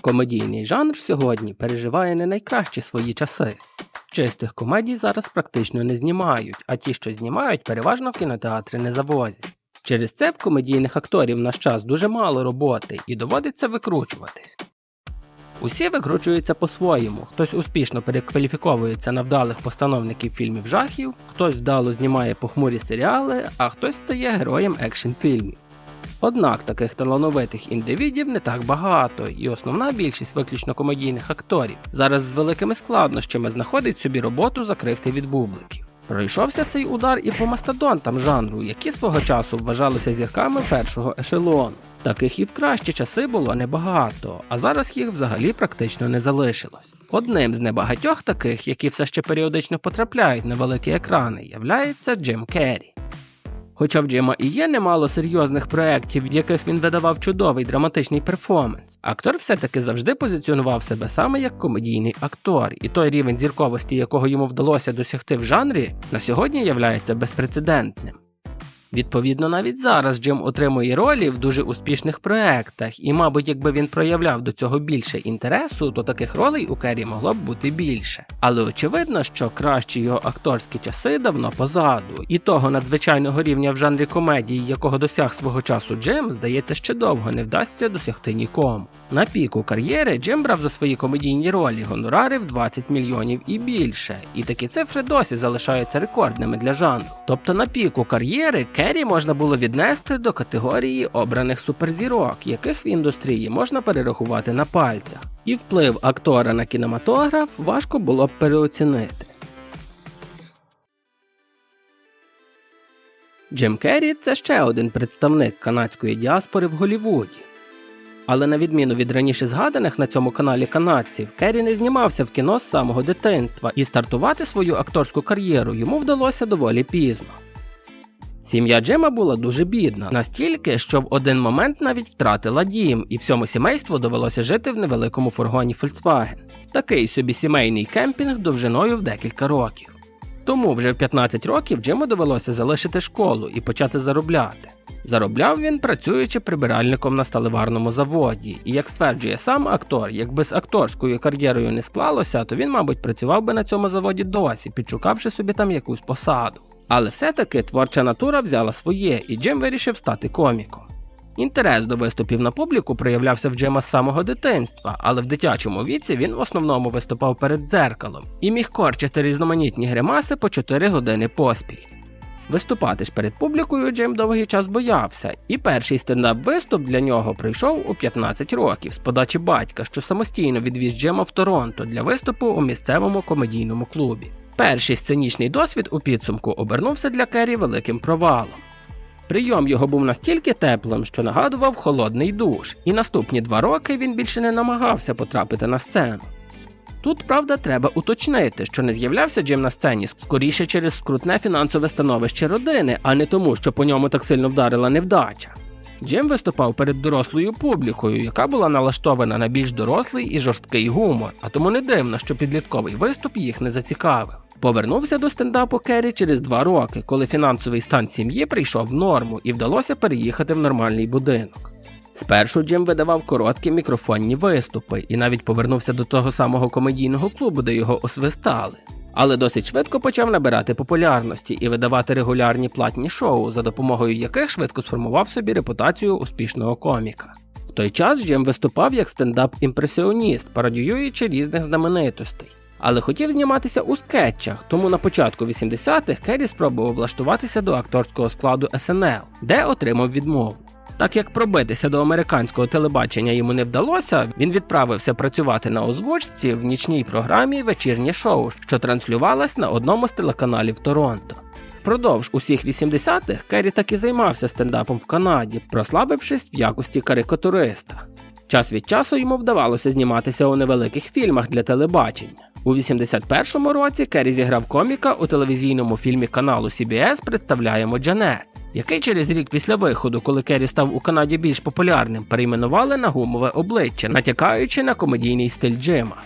Комедійний жанр сьогодні переживає не найкращі свої часи. Чистих комедій зараз практично не знімають, а ті, що знімають, переважно в кінотеатри не завозять. Через це в комедійних акторів в наш час дуже мало роботи і доводиться викручуватись. Усі викручуються по-своєму, хтось успішно перекваліфіковується на вдалих постановників фільмів жахів, хтось вдало знімає похмурі серіали, а хтось стає героєм екшн фільмів. Однак таких талановитих індивідів не так багато, і основна більшість виключно комедійних акторів зараз з великими складнощами знаходить собі роботу закрити від бубликів. Пройшовся цей удар і по мастодонтам жанру, які свого часу вважалися зірками першого ешелону. Таких і в кращі часи було небагато, а зараз їх взагалі практично не залишилось. Одним з небагатьох таких, які все ще періодично потрапляють на великі екрани, являється Джим Керрі. Хоча в Джима і є немало серйозних проєктів, в яких він видавав чудовий драматичний перформанс, актор все-таки завжди позиціонував себе саме як комедійний актор, і той рівень зірковості, якого йому вдалося досягти в жанрі, на сьогодні являється безпрецедентним. Відповідно, навіть зараз Джим отримує ролі в дуже успішних проектах, і, мабуть, якби він проявляв до цього більше інтересу, то таких ролей у Керрі могло б бути більше. Але очевидно, що кращі його акторські часи давно позаду, і того надзвичайного рівня в жанрі комедії, якого досяг свого часу Джим, здається, ще довго не вдасться досягти нікому. На піку кар'єри Джим брав за свої комедійні ролі гонорари в 20 мільйонів і більше, і такі цифри досі залишаються рекордними для жанру. Тобто на піку кар'єри Керрі можна було віднести до категорії обраних суперзірок, яких в індустрії можна перерахувати на пальцях. І вплив актора на кінематограф важко було б переоцінити. Джим Керрі це ще один представник канадської діаспори в Голлівуді. Але на відміну від раніше згаданих на цьому каналі канадців, Керрі не знімався в кіно з самого дитинства, і стартувати свою акторську кар'єру йому вдалося доволі пізно. Сім'я Джима була дуже бідна, настільки, що в один момент навіть втратила дім, і всьому сімейству довелося жити в невеликому фургоні Volkswagen. Такий собі сімейний кемпінг довжиною в декілька років. Тому вже в 15 років Джиму довелося залишити школу і почати заробляти. Заробляв він, працюючи прибиральником на сталеварному заводі, і як стверджує сам актор, якби з акторською кар'єрою не склалося, то він, мабуть, працював би на цьому заводі досі, підшукавши собі там якусь посаду. Але все-таки творча натура взяла своє, і Джим вирішив стати коміком. Інтерес до виступів на публіку проявлявся в Джима з самого дитинства, але в дитячому віці він в основному виступав перед дзеркалом і міг корчити різноманітні гримаси по 4 години поспіль. Виступати ж перед публікою Джим довгий час боявся, і перший стендап-виступ для нього прийшов у 15 років з подачі батька, що самостійно відвіз Джима в Торонто для виступу у місцевому комедійному клубі. Перший сценічний досвід у підсумку обернувся для Керрі великим провалом. Прийом його був настільки теплим, що нагадував холодний душ, і наступні два роки він більше не намагався потрапити на сцену. Тут, правда, треба уточнити, що не з'являвся Джим на сцені скоріше через скрутне фінансове становище родини, а не тому, що по ньому так сильно вдарила невдача. Джим виступав перед дорослою публікою, яка була налаштована на більш дорослий і жорсткий гумор, а тому не дивно, що підлітковий виступ їх не зацікавив. Повернувся до стендапу Керрі через два роки, коли фінансовий стан сім'ї прийшов в норму і вдалося переїхати в нормальний будинок. Спершу Джим видавав короткі мікрофонні виступи і навіть повернувся до того самого комедійного клубу, де його освистали. Але досить швидко почав набирати популярності і видавати регулярні платні шоу, за допомогою яких швидко сформував собі репутацію успішного коміка. В той час Джим виступав як стендап-імпресіоніст, пародіюючи різних знаменитостей. Але хотів зніматися у скетчах, тому на початку 80-х Керрі спробував влаштуватися до акторського складу СНЛ, де отримав відмову. Так як пробитися до американського телебачення йому не вдалося, він відправився працювати на озвучці в нічній програмі вечірнє шоу, що транслювалось на одному з телеканалів Торонто. Впродовж усіх 80-х Керрі так і займався стендапом в Канаді, прославившись в якості карикатуриста. Час від часу йому вдавалося зніматися у невеликих фільмах для телебачення. У 81-му році Керрі зіграв коміка у телевізійному фільмі каналу CBS Представляємо Джанет, який через рік після виходу, коли Керрі став у Канаді більш популярним, перейменували на гумове обличчя, натякаючи на комедійний стиль Джима.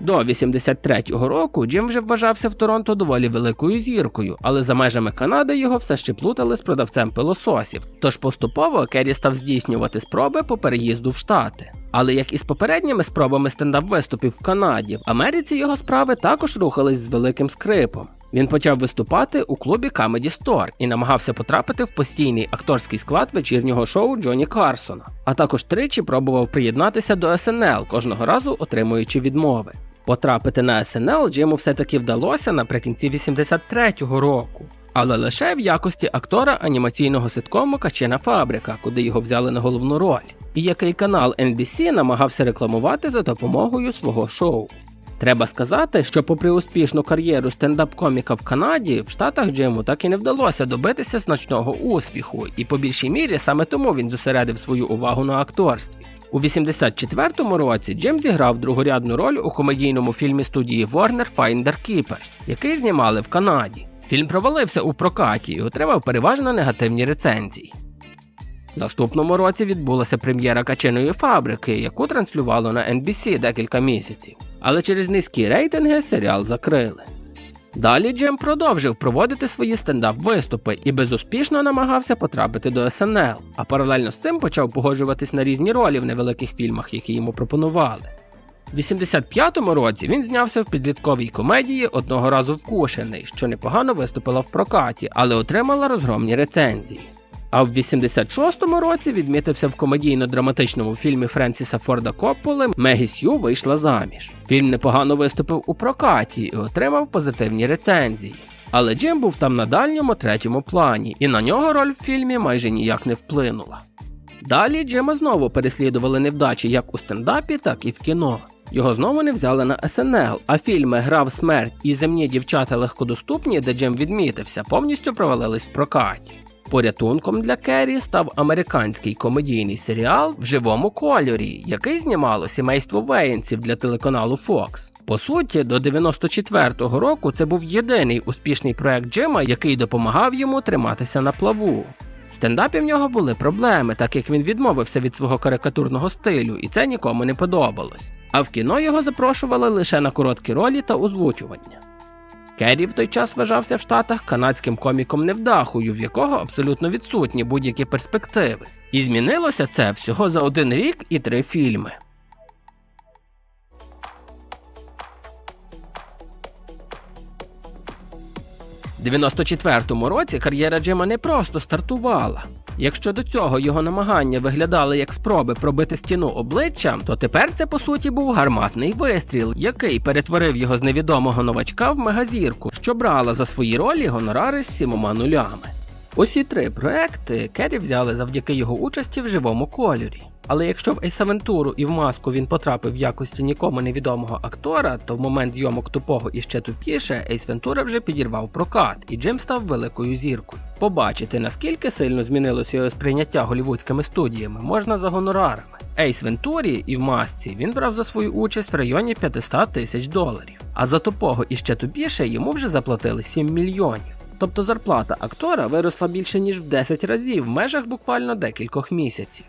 До 83-го року Джим вже вважався в Торонто доволі великою зіркою, але за межами Канади його все ще плутали з продавцем пилососів. Тож поступово Керрі став здійснювати спроби по переїзду в Штати. Але як і з попередніми спробами стендап-виступів в Канаді, в Америці його справи також рухались з великим скрипом. Він почав виступати у клубі Comedy Store і намагався потрапити в постійний акторський склад вечірнього шоу Джоні Карсона, а також тричі пробував приєднатися до СНЛ, кожного разу отримуючи відмови. Потрапити на СНЛ Джиму все-таки вдалося наприкінці 83-го року, але лише в якості актора анімаційного ситкому Качена Фабрика, куди його взяли на головну роль, і який канал NBC намагався рекламувати за допомогою свого шоу. Треба сказати, що попри успішну кар'єру стендап-коміка в Канаді, в Штатах Джиму так і не вдалося добитися значного успіху, і по більшій мірі саме тому він зосередив свою увагу на акторстві. У 84-му році Джим зіграв другорядну роль у комедійному фільмі студії Warner Finder Keepers, який знімали в Канаді. Фільм провалився у прокаті і отримав переважно негативні рецензії. Наступному році відбулася прем'єра качиної фабрики, яку транслювало на NBC декілька місяців. Але через низькі рейтинги серіал закрили. Далі Джем продовжив проводити свої стендап-виступи і безуспішно намагався потрапити до СНЛ, а паралельно з цим почав погоджуватись на різні ролі в невеликих фільмах, які йому пропонували. В 85-му році він знявся в підлітковій комедії одного разу вкушений, що непогано виступила в прокаті, але отримала розгромні рецензії. А в 86-му році відмітився в комедійно-драматичному фільмі Френсіса Форда Копполи Мегі Сью вийшла заміж. Фільм непогано виступив у прокаті і отримав позитивні рецензії. Але Джим був там на дальньому третьому плані, і на нього роль в фільмі майже ніяк не вплинула. Далі Джима знову переслідували невдачі як у стендапі, так і в кіно. Його знову не взяли на СНЛ, а фільми Грав смерть і земні дівчата легкодоступні, де Джим відмітився, повністю провалились в прокаті. Порятунком для Керрі став американський комедійний серіал в живому кольорі, який знімало сімейство Вейнсів для телеканалу Fox. По суті, до 94-го року це був єдиний успішний проект Джима, який допомагав йому триматися на плаву. В стендапі в нього були проблеми, так як він відмовився від свого карикатурного стилю, і це нікому не подобалось. А в кіно його запрошували лише на короткі ролі та озвучування. Керрі в той час вважався в Штатах канадським коміком невдахою, в якого абсолютно відсутні будь-які перспективи. І змінилося це всього за один рік і три фільми. У 94-му році кар'єра Джима не просто стартувала. Якщо до цього його намагання виглядали як спроби пробити стіну обличчям, то тепер це по суті був гарматний вистріл, який перетворив його з невідомого новачка в мегазірку, що брала за свої ролі гонорари з сімома нулями. Усі три проекти Керрі взяли завдяки його участі в живому кольорі. Але якщо в Ейсавентуру і в маску він потрапив в якості нікому невідомого актора, то в момент зйомок тупого і ще тупіше Ейс Вентура вже підірвав прокат, і Джим став великою зіркою. Побачити, наскільки сильно змінилося його сприйняття голівудськими студіями, можна за гонорарами. Ейс Вентурі і в масці він брав за свою участь в районі 500 тисяч доларів. А за тупого і ще тупіше йому вже заплатили 7 мільйонів. Тобто зарплата актора виросла більше ніж в 10 разів в межах буквально декількох місяців.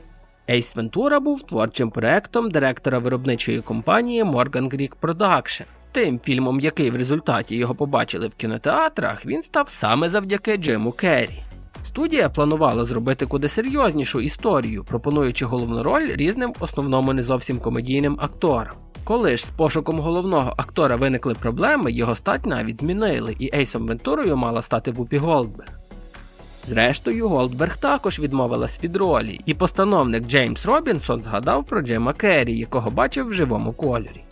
Ейс Вентура був творчим проектом директора виробничої компанії Morgan Greek Production. Тим фільмом, який в результаті його побачили в кінотеатрах, він став саме завдяки Джиму Керрі. Студія планувала зробити куди серйознішу історію, пропонуючи головну роль різним основному не зовсім комедійним акторам. Коли ж з пошуком головного актора виникли проблеми, його стать навіть змінили, і Ейсом Вентурою мала стати Вупі Голдберг. Зрештою, Голдберг також відмовилась від ролі, і постановник Джеймс Робінсон згадав про Джима Керрі, якого бачив в живому кольорі.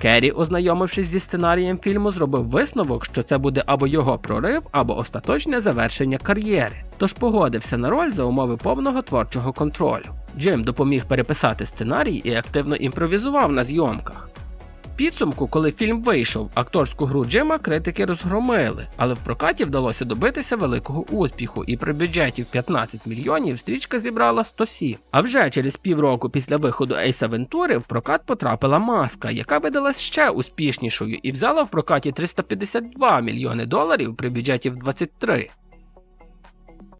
Керрі, ознайомившись зі сценарієм фільму, зробив висновок, що це буде або його прорив, або остаточне завершення кар'єри, тож погодився на роль за умови повного творчого контролю. Джим допоміг переписати сценарій і активно імпровізував на зйомках. Підсумку, коли фільм вийшов, акторську гру Джима критики розгромили, але в прокаті вдалося добитися великого успіху, і при бюджеті в 15 мільйонів стрічка зібрала 107. А вже через півроку після виходу Ейса Вентури в прокат потрапила маска, яка видалась ще успішнішою і взяла в прокаті 352 мільйони доларів при бюджеті в 23.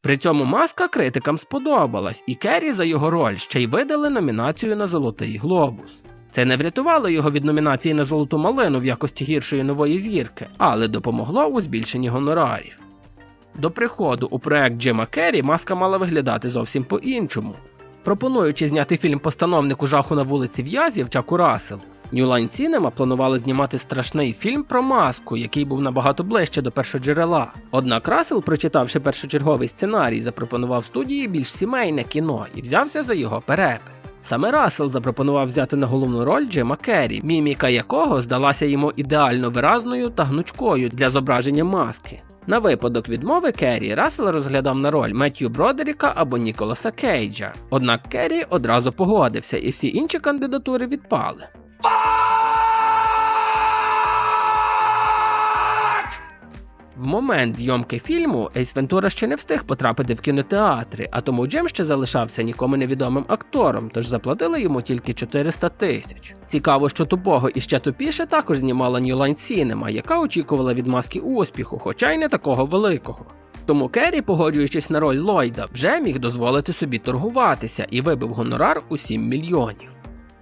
При цьому маска критикам сподобалась, і Керрі за його роль ще й видали номінацію на Золотий Глобус. Це не врятувало його від номінації на золоту малину в якості гіршої нової зірки, але допомогло у збільшенні гонорарів. До приходу у проект Джима Керрі маска мала виглядати зовсім по-іншому. Пропонуючи зняти фільм постановнику жаху на вулиці В'язів Чаку Расселу, New Line Cinema планували знімати страшний фільм про маску, який був набагато ближче до першоджерела. Однак Рассел, прочитавши першочерговий сценарій, запропонував студії більш сімейне кіно і взявся за його перепис. Саме Рассел запропонував взяти на головну роль Джима Керрі, міміка якого здалася йому ідеально виразною та гнучкою для зображення маски. На випадок відмови Керрі Рассел розглядав на роль Меттью Бродеріка або Ніколаса Кейджа. Однак Керрі одразу погодився, і всі інші кандидатури відпали. В момент зйомки фільму Ейс Вентура ще не встиг потрапити в кінотеатри, а тому Джим ще залишався нікому невідомим актором, тож заплатили йому тільки 400 тисяч. Цікаво, що тупого і ще тупіше також знімала New Line Cinema, яка очікувала від маски успіху, хоча й не такого великого. Тому Керрі, погоджуючись на роль Ллойда, вже міг дозволити собі торгуватися і вибив гонорар у 7 мільйонів.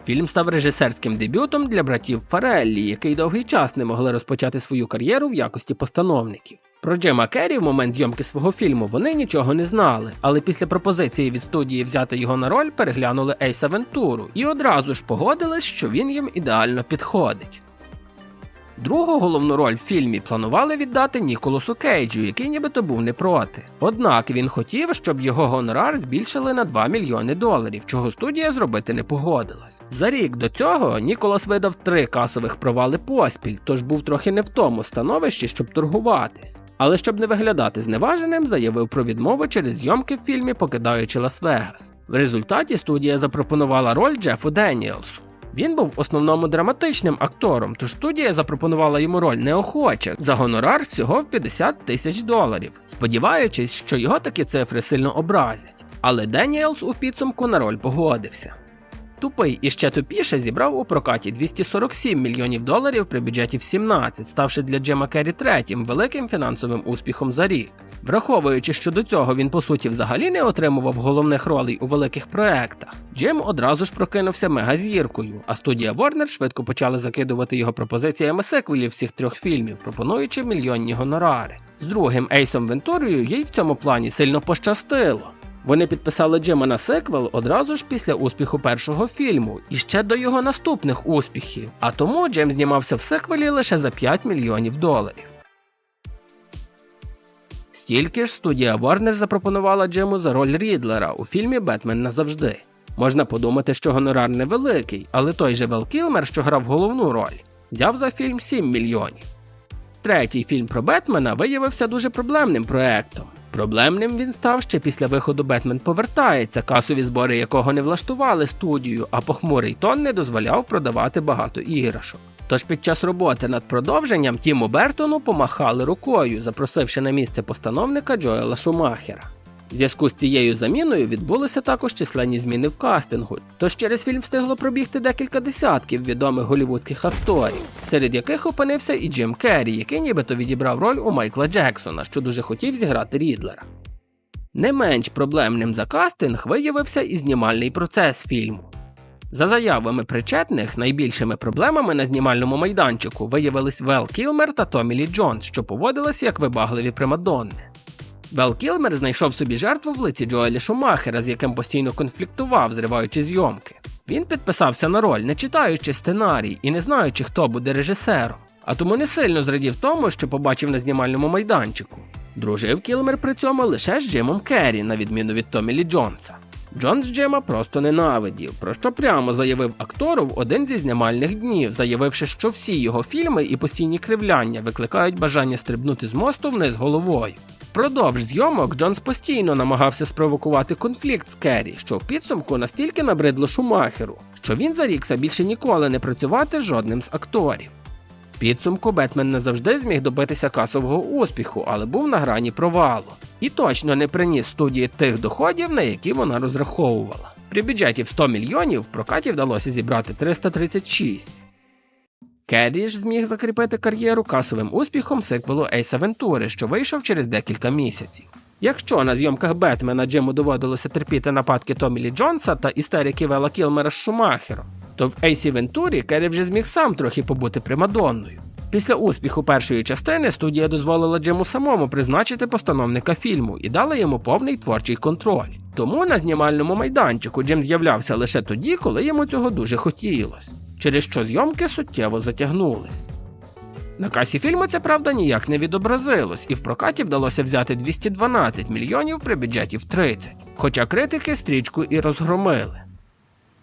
Фільм став режисерським дебютом для братів Фареллі, які довгий час не могли розпочати свою кар'єру в якості постановників. Про Джема Керрі в момент зйомки свого фільму вони нічого не знали, але після пропозиції від студії взяти його на роль переглянули Ейса Вентуру і одразу ж погодились, що він їм ідеально підходить. Другу головну роль в фільмі планували віддати Ніколасу Кейджу, який нібито був не проти. Однак він хотів, щоб його гонорар збільшили на 2 мільйони доларів, чого студія зробити не погодилась. За рік до цього Ніколас видав три касових провали поспіль, тож був трохи не в тому становищі, щоб торгуватись. Але щоб не виглядати зневаженим, заявив про відмову через зйомки в фільмі Покидаючи Лас-Вегас. В результаті студія запропонувала роль Джефу Деніелсу. Він був основному драматичним актором, тож студія запропонувала йому роль неохоче за гонорар всього в 50 тисяч доларів, сподіваючись, що його такі цифри сильно образять. Але Деніелс у підсумку на роль погодився. Тупий і ще тупіше зібрав у прокаті 247 мільйонів доларів при бюджеті в 17, ставши для Джема Керрі третім великим фінансовим успіхом за рік. Враховуючи, що до цього він по суті взагалі не отримував головних ролей у великих проектах, Джим одразу ж прокинувся мегазіркою, а студія Warner швидко почала закидувати його пропозиціями сиквелів всіх трьох фільмів, пропонуючи мільйонні гонорари. З другим Ейсом Вентурою їй в цьому плані сильно пощастило. Вони підписали Джима на сиквел одразу ж після успіху першого фільму і ще до його наступних успіхів. А тому Джим знімався в сиквелі лише за 5 мільйонів доларів. Стільки ж студія Warner запропонувала Джиму за роль Рідлера у фільмі Бетмен назавжди. Можна подумати, що гонорар невеликий, але той же Вел Кілмер, що грав головну роль, взяв за фільм 7 мільйонів. Третій фільм про Бетмена виявився дуже проблемним проектом. Проблемним він став ще після виходу Бетмен повертається, касові збори якого не влаштували студію, а похмурий тон не дозволяв продавати багато іграшок. Тож під час роботи над продовженням Тіму Бертону помахали рукою, запросивши на місце постановника Джоела Шумахера. В зв'язку з цією заміною відбулися також численні зміни в кастингу. Тож через фільм встигло пробігти декілька десятків відомих голівудських акторів, серед яких опинився і Джим Керрі, який нібито відібрав роль у Майкла Джексона, що дуже хотів зіграти Рідлера. Не менш проблемним за кастинг виявився і знімальний процес фільму. За заявами причетних, найбільшими проблемами на знімальному майданчику виявились Вел Кілмер та Томі Лі Джонс, що поводилися як вибагливі примадонни. Вел Кілмер знайшов собі жертву в лиці Джоелі Шумахера, з яким постійно конфліктував, зриваючи зйомки. Він підписався на роль, не читаючи сценарій і не знаючи, хто буде режисером, а тому не сильно зрадів тому, що побачив на знімальному майданчику. Дружив Кілмер при цьому лише з Джимом Керрі, на відміну від Томі Лі Джонса. Джонс Джима просто ненавидів, про що прямо заявив актору в один зі знімальних днів, заявивши, що всі його фільми і постійні кривляння викликають бажання стрибнути з мосту вниз головою. Впродовж зйомок Джонс постійно намагався спровокувати конфлікт з Керрі, що в підсумку настільки набридло Шумахеру, що він зарікся більше ніколи не працювати з жодним з акторів. Підсумку Бетмен не завжди зміг добитися касового успіху, але був на грані провалу. І точно не приніс студії тих доходів, на які вона розраховувала. При бюджеті в 100 мільйонів в прокаті вдалося зібрати 336. Керрі ж зміг закріпити кар'єру касовим успіхом сиквелу Ейса Вентури, що вийшов через декілька місяців. Якщо на зйомках Бетмена Джиму доводилося терпіти нападки Томі Лі Джонса та істерики Вела Кілмера з Шумахером, то в Ейсі Вентурі Керрі вже зміг сам трохи побути примадонною. Після успіху першої частини студія дозволила Джиму самому призначити постановника фільму і дала йому повний творчий контроль. Тому на знімальному майданчику Джим з'являвся лише тоді, коли йому цього дуже хотілося, через що зйомки суттєво затягнулись. На касі фільму це правда ніяк не відобразилось, і в прокаті вдалося взяти 212 мільйонів при бюджеті в 30, хоча критики стрічку і розгромили.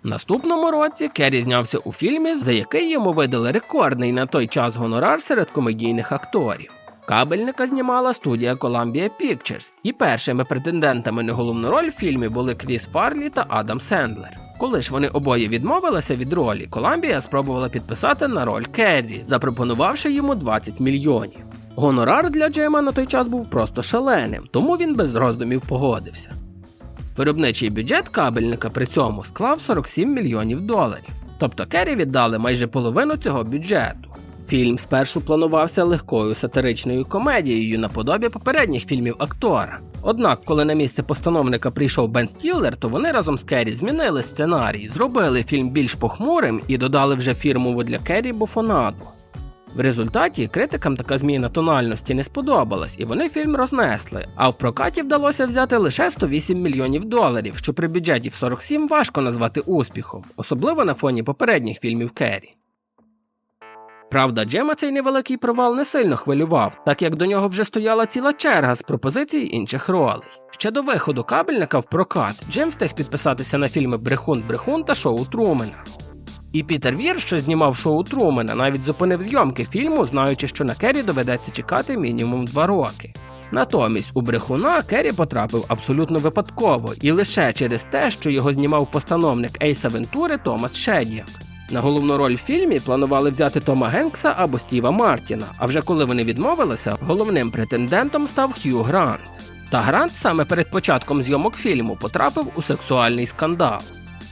Наступному році Керрі знявся у фільмі, за який йому видали рекордний на той час гонорар серед комедійних акторів. Кабельника знімала студія Columbia Pictures, і першими претендентами на головну роль в фільмі були Кріс Фарлі та Адам Сендлер. Коли ж вони обоє відмовилися від ролі, Коламбія спробувала підписати на роль Керрі, запропонувавши йому 20 мільйонів. Гонорар для Джейма на той час був просто шаленим, тому він без роздумів погодився. Виробничий бюджет кабельника при цьому склав 47 мільйонів доларів. Тобто Керрі віддали майже половину цього бюджету. Фільм спершу планувався легкою сатиричною комедією наподобі попередніх фільмів актора. Однак, коли на місце постановника прийшов Бен Стіллер, то вони разом з Керрі змінили сценарій, зробили фільм більш похмурим і додали вже фірмову для Керрі буфонаду. В результаті критикам така зміна тональності не сподобалась, і вони фільм рознесли. А в прокаті вдалося взяти лише 108 мільйонів доларів, що при бюджеті в 47 важко назвати успіхом, особливо на фоні попередніх фільмів Керрі. Правда, Джема цей невеликий провал не сильно хвилював, так як до нього вже стояла ціла черга з пропозицій інших ролей. Ще до виходу кабельника в прокат Джем встиг підписатися на фільми Брехун Брехун та Шоу Трумена. І Пітер Вір, що знімав шоу Трумена, навіть зупинив зйомки фільму, знаючи, що на Керрі доведеться чекати мінімум два роки. Натомість у брехуна Керрі потрапив абсолютно випадково і лише через те, що його знімав постановник Ейса Вентури Томас Шед'як. На головну роль в фільмі планували взяти Тома Генкса або Стіва Мартіна, а вже коли вони відмовилися, головним претендентом став Хью Грант. Та Грант саме перед початком зйомок фільму потрапив у сексуальний скандал.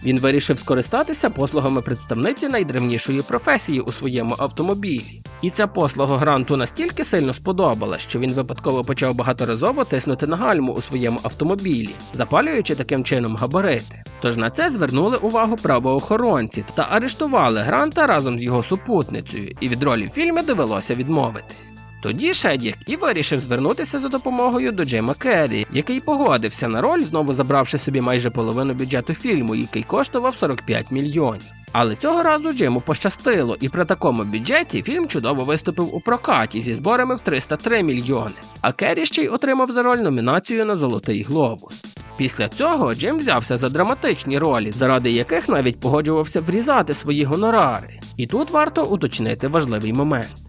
Він вирішив скористатися послугами представниці найдревнішої професії у своєму автомобілі. І ця послуга гранту настільки сильно сподобалась, що він випадково почав багаторазово тиснути на гальму у своєму автомобілі, запалюючи таким чином габарити. Тож на це звернули увагу правоохоронці та арештували гранта разом з його супутницею, і від ролі в фільмі довелося відмовитись. Тоді Шедік і вирішив звернутися за допомогою до Джима Керрі, який погодився на роль, знову забравши собі майже половину бюджету фільму, який коштував 45 мільйонів. Але цього разу Джиму пощастило, і при такому бюджеті фільм чудово виступив у прокаті зі зборами в 303 мільйони. А Керрі ще й отримав за роль номінацію на Золотий Глобус. Після цього Джим взявся за драматичні ролі, заради яких навіть погоджувався врізати свої гонорари. І тут варто уточнити важливий момент.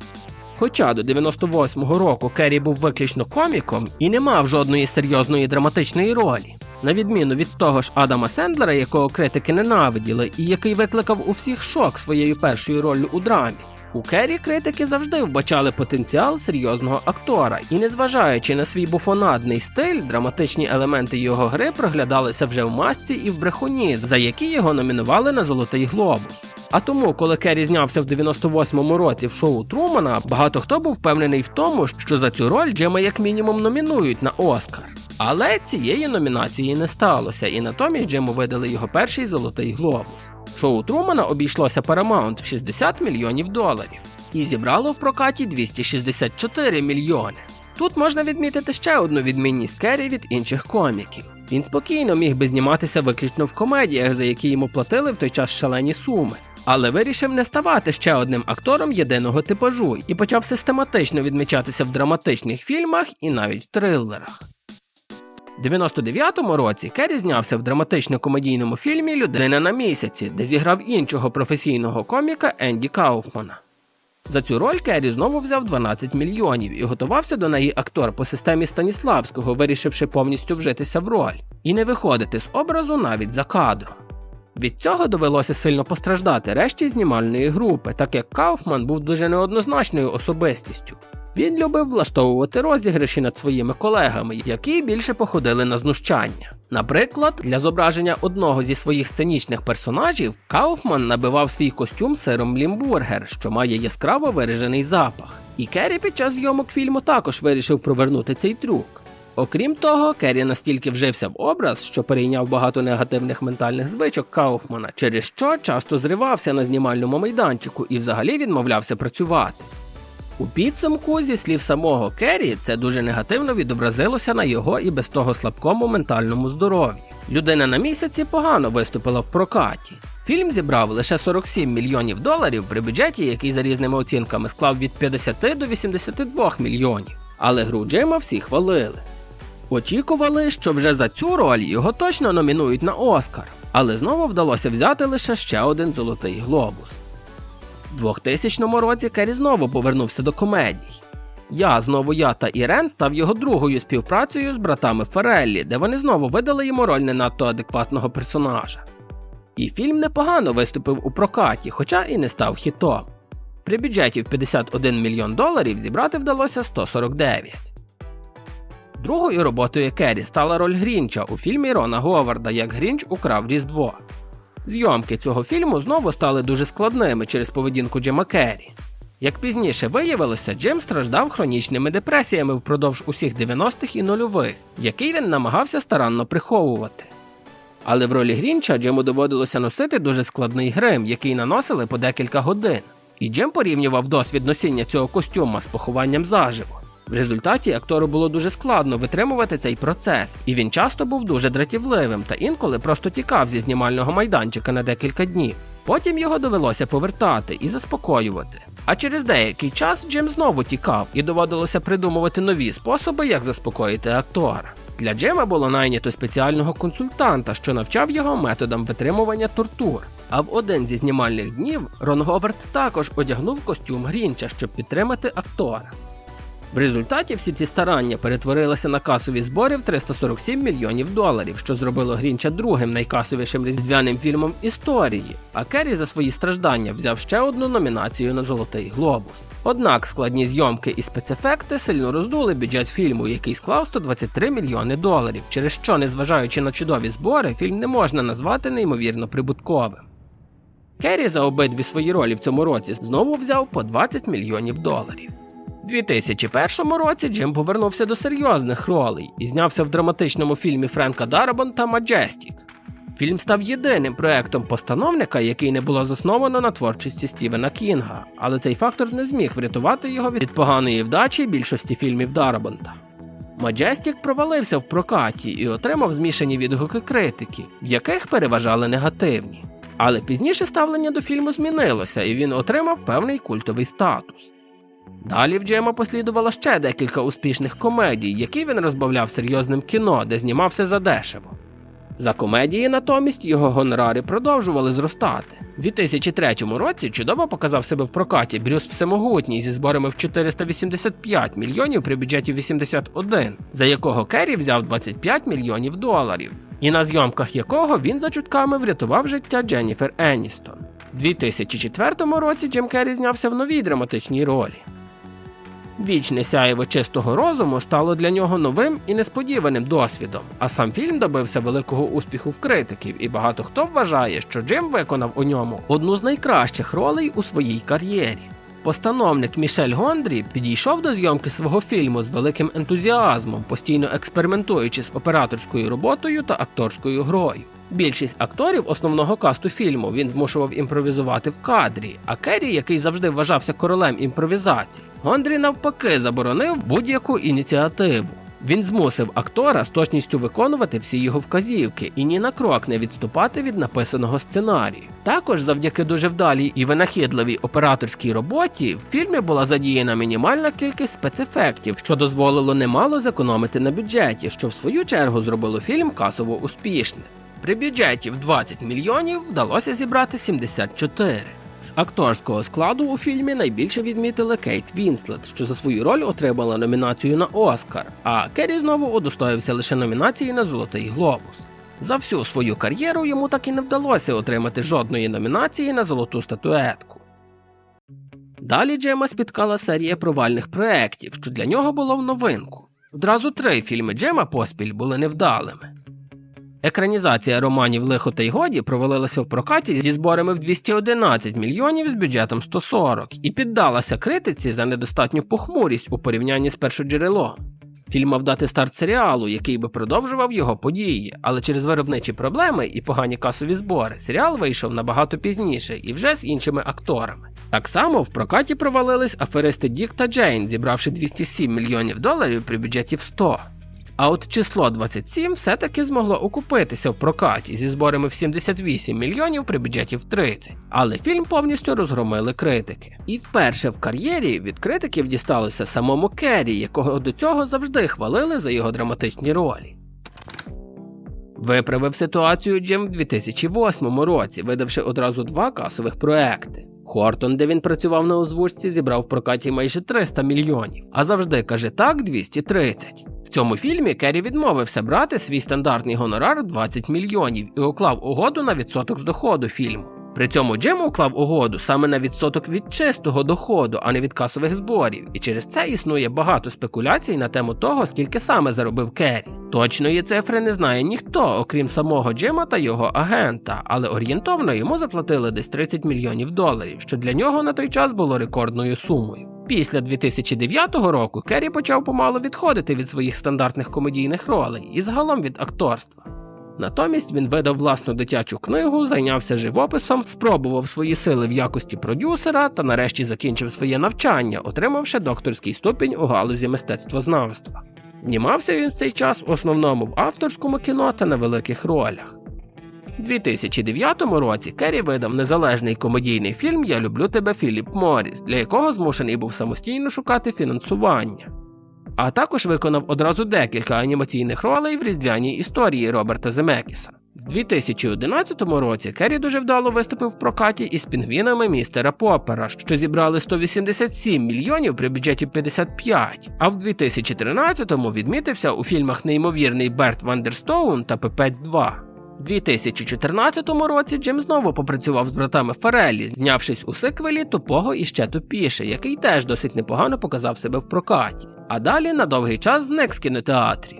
Хоча до 98-го року Керрі був виключно коміком і не мав жодної серйозної драматичної ролі, на відміну від того ж Адама Сендлера, якого критики ненавиділи, і який викликав у всіх шок своєю першою роллю у драмі. У Керрі критики завжди вбачали потенціал серйозного актора, і незважаючи на свій буфонадний стиль, драматичні елементи його гри проглядалися вже в масці і в брехуні, за які його номінували на Золотий Глобус. А тому, коли Керрі знявся в 98-му році в шоу Трумана, багато хто був впевнений в тому, що за цю роль Джема як мінімум номінують на Оскар. Але цієї номінації не сталося, і натомість Джему видали його перший золотий глобус. Шоу Трумана обійшлося Paramount в 60 мільйонів доларів і зібрало в прокаті 264 мільйони. Тут можна відмітити ще одну відмінність Керрі від інших коміків. Він спокійно міг би зніматися виключно в комедіях, за які йому платили в той час шалені суми. Але вирішив не ставати ще одним актором єдиного типажу і почав систематично відмічатися в драматичних фільмах і навіть трилерах. У 99-му році Керрі знявся в драматично-комедійному фільмі Людина на місяці, де зіграв іншого професійного коміка Енді Кауфмана. За цю роль Керрі знову взяв 12 мільйонів і готувався до неї актор по системі Станіславського, вирішивши повністю вжитися в роль і не виходити з образу навіть за кадром. Від цього довелося сильно постраждати решті знімальної групи, так як Кауфман був дуже неоднозначною особистістю. Він любив влаштовувати розіграші над своїми колегами, які більше походили на знущання. Наприклад, для зображення одного зі своїх сценічних персонажів Кауфман набивав свій костюм сиром Лімбургер, що має яскраво виражений запах. І Керрі під час зйомок фільму також вирішив провернути цей трюк. Окрім того, Керрі настільки вжився в образ, що перейняв багато негативних ментальних звичок Кауфмана, через що часто зривався на знімальному майданчику і взагалі відмовлявся працювати. У підсумку, зі слів самого Керрі, це дуже негативно відобразилося на його і без того слабкому ментальному здоров'ї. Людина на місяці погано виступила в прокаті. Фільм зібрав лише 47 мільйонів доларів при бюджеті, який за різними оцінками склав від 50 до 82 мільйонів. Але гру Джима всі хвалили. Очікували, що вже за цю роль його точно номінують на Оскар, але знову вдалося взяти лише ще один золотий глобус. У 2000 році Керрі знову повернувся до комедій. Я, знову я та Ірен став його другою співпрацею з братами Фереллі, де вони знову видали йому роль не надто адекватного персонажа. І фільм непогано виступив у прокаті, хоча і не став хітом. При бюджеті в 51 мільйон доларів зібрати вдалося 149. Другою роботою Керрі стала роль Грінча у фільмі Рона Говарда Як Грінч украв Різдво. Зйомки цього фільму знову стали дуже складними через поведінку Джима Керрі. Як пізніше виявилося, Джим страждав хронічними депресіями впродовж усіх 90-х і нульових, який він намагався старанно приховувати. Але в ролі Грінча Джиму доводилося носити дуже складний грим, який наносили по декілька годин. І Джим порівнював досвід носіння цього костюма з похованням заживо. В результаті актору було дуже складно витримувати цей процес, і він часто був дуже дратівливим та інколи просто тікав зі знімального майданчика на декілька днів. Потім його довелося повертати і заспокоювати. А через деякий час Джим знову тікав і доводилося придумувати нові способи, як заспокоїти актора. Для Джима було найнято спеціального консультанта, що навчав його методам витримування тортур. А в один зі знімальних днів Рон Говард також одягнув костюм Грінча, щоб підтримати актора. В результаті всі ці старання перетворилися на касові збори в 347 мільйонів доларів, що зробило Грінча другим найкасовішим різдвяним фільмом історії. А Керрі за свої страждання взяв ще одну номінацію на Золотий Глобус. Однак складні зйомки і спецефекти сильно роздули бюджет фільму, який склав 123 мільйони доларів, через що, незважаючи на чудові збори, фільм не можна назвати неймовірно прибутковим. Керрі за обидві свої ролі в цьому році знову взяв по 20 мільйонів доларів. У 2001 році Джим повернувся до серйозних ролей і знявся в драматичному фільмі Френка Дарабонта Маджестік. Фільм став єдиним проектом постановника, який не було засновано на творчості Стівена Кінга, але цей фактор не зміг врятувати його від поганої вдачі більшості фільмів Дарабонта. Маджестік провалився в прокаті і отримав змішані відгуки критики, в яких переважали негативні. Але пізніше ставлення до фільму змінилося, і він отримав певний культовий статус. Далі в Джема послідувало ще декілька успішних комедій, які він розбавляв серйозним кіно, де знімався задешево. За комедії натомість його гонорари продовжували зростати. У 2003 році чудово показав себе в прокаті Брюс Всемогутній зі зборами в 485 мільйонів при бюджеті 81, за якого Керрі взяв 25 мільйонів доларів, і на зйомках якого він за чутками врятував життя Дженніфер Еністон. У 2004 році Джим Керрі знявся в новій драматичній ролі. Вічне сяєво чистого розуму стало для нього новим і несподіваним досвідом, а сам фільм добився великого успіху в критиків, і багато хто вважає, що Джим виконав у ньому одну з найкращих ролей у своїй кар'єрі. Постановник Мішель Гондрі підійшов до зйомки свого фільму з великим ентузіазмом, постійно експериментуючи з операторською роботою та акторською грою. Більшість акторів основного касту фільму він змушував імпровізувати в кадрі, а Керрі, який завжди вважався королем імпровізації, Гондрі навпаки заборонив будь-яку ініціативу. Він змусив актора з точністю виконувати всі його вказівки і ні на крок не відступати від написаного сценарію. Також завдяки дуже вдалій і винахідливій операторській роботі в фільмі була задіяна мінімальна кількість спецефектів, що дозволило немало зекономити на бюджеті, що в свою чергу зробило фільм касово успішним. При бюджеті в 20 мільйонів вдалося зібрати 74. З акторського складу у фільмі найбільше відмітили Кейт Вінслет, що за свою роль отримала номінацію на Оскар, а Керрі знову удостоївся лише номінації на Золотий Глобус. За всю свою кар'єру йому так і не вдалося отримати жодної номінації на золоту статуетку. Далі Джема спіткала серія провальних проєктів, що для нього було в новинку. Одразу три фільми Джема поспіль були невдалими. Екранізація романів Лихо та й годі провалилася в прокаті зі зборами в 211 мільйонів з бюджетом 140 і піддалася критиці за недостатню похмурість у порівнянні з першоджерелом. Фільм мав дати старт серіалу, який би продовжував його події, але через виробничі проблеми і погані касові збори серіал вийшов набагато пізніше і вже з іншими акторами. Так само в прокаті провалились аферисти Дік та Джейн, зібравши 207 мільйонів доларів при бюджеті в 100. А от число 27 все-таки змогло окупитися в прокаті зі зборами в 78 мільйонів при бюджеті в 30. Але фільм повністю розгромили критики. І вперше в кар'єрі від критиків дісталося самому Керрі, якого до цього завжди хвалили за його драматичні ролі. Виправив ситуацію Джим в 2008 році, видавши одразу два касових проекти. Хортон, де він працював на озвучці, зібрав в прокаті майже 300 мільйонів, а завжди каже так 230. Цьому фільмі Керрі відмовився брати свій стандартний гонорар в 20 мільйонів і уклав угоду на відсоток з доходу фільму. При цьому Джим уклав угоду саме на відсоток від чистого доходу, а не від касових зборів, і через це існує багато спекуляцій на тему того, скільки саме заробив Керрі. Точної цифри не знає ніхто, окрім самого Джима та його агента, але орієнтовно йому заплатили десь 30 мільйонів доларів, що для нього на той час було рекордною сумою. Після 2009 року Керрі почав помалу відходити від своїх стандартних комедійних ролей і загалом від акторства. Натомість він видав власну дитячу книгу, зайнявся живописом, спробував свої сили в якості продюсера та нарешті закінчив своє навчання, отримавши докторський ступінь у галузі мистецтвознавства. Знімався він в цей час в основному в авторському кіно та на великих ролях. У 2009 році Керрі видав незалежний комедійний фільм Я люблю тебе Філіп Моріс, для якого змушений був самостійно шукати фінансування. А також виконав одразу декілька анімаційних ролей в різдвяній історії Роберта Земекіса. В 2011 році Керрі дуже вдало виступив в прокаті із пінгвінами містера Попера, що зібрали 187 мільйонів при бюджеті 55, а в 2013-му відмітився у фільмах Неймовірний Берт Вандерстоун та Пепець 2. У 2014 році Джим знову попрацював з братами Фареллі, знявшись у сиквелі тупого і ще тупіше, який теж досить непогано показав себе в прокаті. А далі на довгий час зник з кінотеатрів.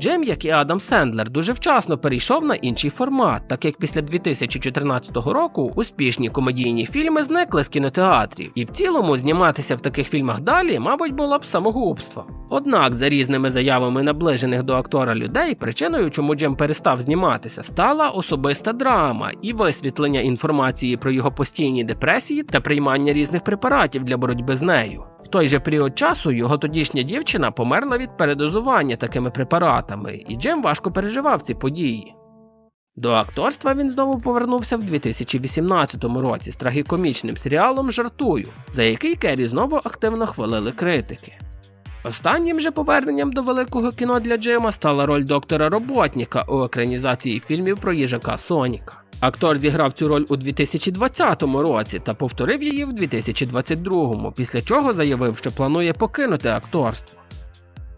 Джим, як і Адам Сендлер, дуже вчасно перейшов на інший формат, так як після 2014 року успішні комедійні фільми зникли з кінотеатрів, і в цілому зніматися в таких фільмах далі, мабуть, було б самогубство. Однак, за різними заявами наближених до актора людей, причиною, чому Джим перестав зніматися, стала особиста драма і висвітлення інформації про його постійні депресії та приймання різних препаратів для боротьби з нею. В той же період часу його тодішня дівчина померла від передозування такими препаратами, і Джим важко переживав ці події. До акторства він знову повернувся в 2018 році з трагікомічним серіалом Жартую, за який Керрі знову активно хвалили критики. Останнім же поверненням до великого кіно для Джима стала роль доктора Роботніка у екранізації фільмів про їжака Соніка. Актор зіграв цю роль у 2020 році та повторив її в 2022, після чого заявив, що планує покинути акторство.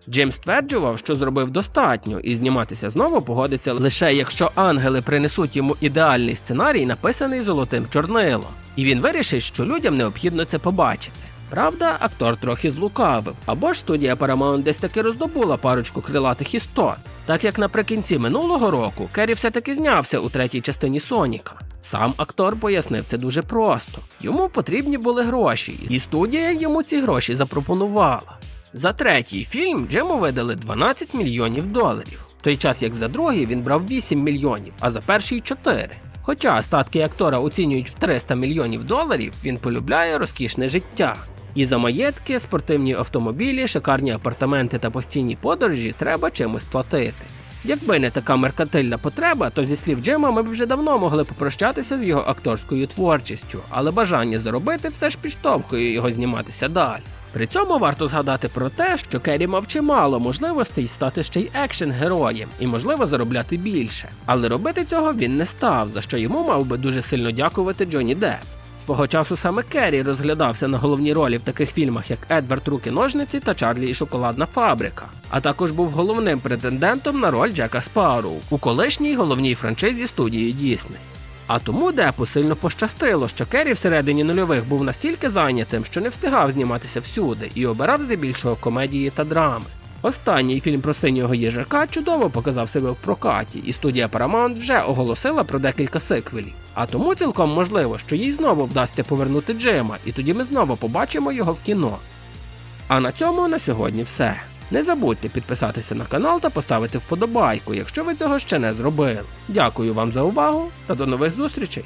Джим стверджував, що зробив достатньо, і зніматися знову погодиться лише якщо ангели принесуть йому ідеальний сценарій, написаний золотим чорнилом, і він вирішить, що людям необхідно це побачити. Правда, актор трохи злукавив, або ж студія Paramount десь таки роздобула парочку крилатих істот, так як наприкінці минулого року Керрі все-таки знявся у третій частині Соніка. Сам актор пояснив це дуже просто: йому потрібні були гроші, і студія йому ці гроші запропонувала. За третій фільм Джему видали 12 мільйонів доларів, в той час як за другий він брав 8 мільйонів, а за перший 4. Хоча статки актора оцінюють в 300 мільйонів доларів, він полюбляє розкішне життя. І за маєтки, спортивні автомобілі, шикарні апартаменти та постійні подорожі треба чимось платити. Якби не така меркантильна потреба, то зі слів Джема ми б вже давно могли попрощатися з його акторською творчістю, але бажання заробити все ж підштовхує його зніматися далі. При цьому варто згадати про те, що Керрі мав чимало можливостей стати ще й екшен-героєм і, можливо, заробляти більше. Але робити цього він не став, за що йому мав би дуже сильно дякувати Джонні Депп. Свого часу саме Керрі розглядався на головні ролі в таких фільмах, як Едвард Руки Ножниці та Чарлі і Шоколадна фабрика, а також був головним претендентом на роль Джека Спароу у колишній головній франшизі студії Дісней. А тому Депу сильно пощастило, що Керрі всередині нульових був настільки зайнятим, що не встигав зніматися всюди і обирав здебільшого комедії та драми. Останній фільм про синього їжака чудово показав себе в прокаті, і студія Paramount вже оголосила про декілька сиквелів. А тому цілком можливо, що їй знову вдасться повернути Джима, і тоді ми знову побачимо його в кіно. А на цьому на сьогодні все. Не забудьте підписатися на канал та поставити вподобайку, якщо ви цього ще не зробили. Дякую вам за увагу та до нових зустрічей!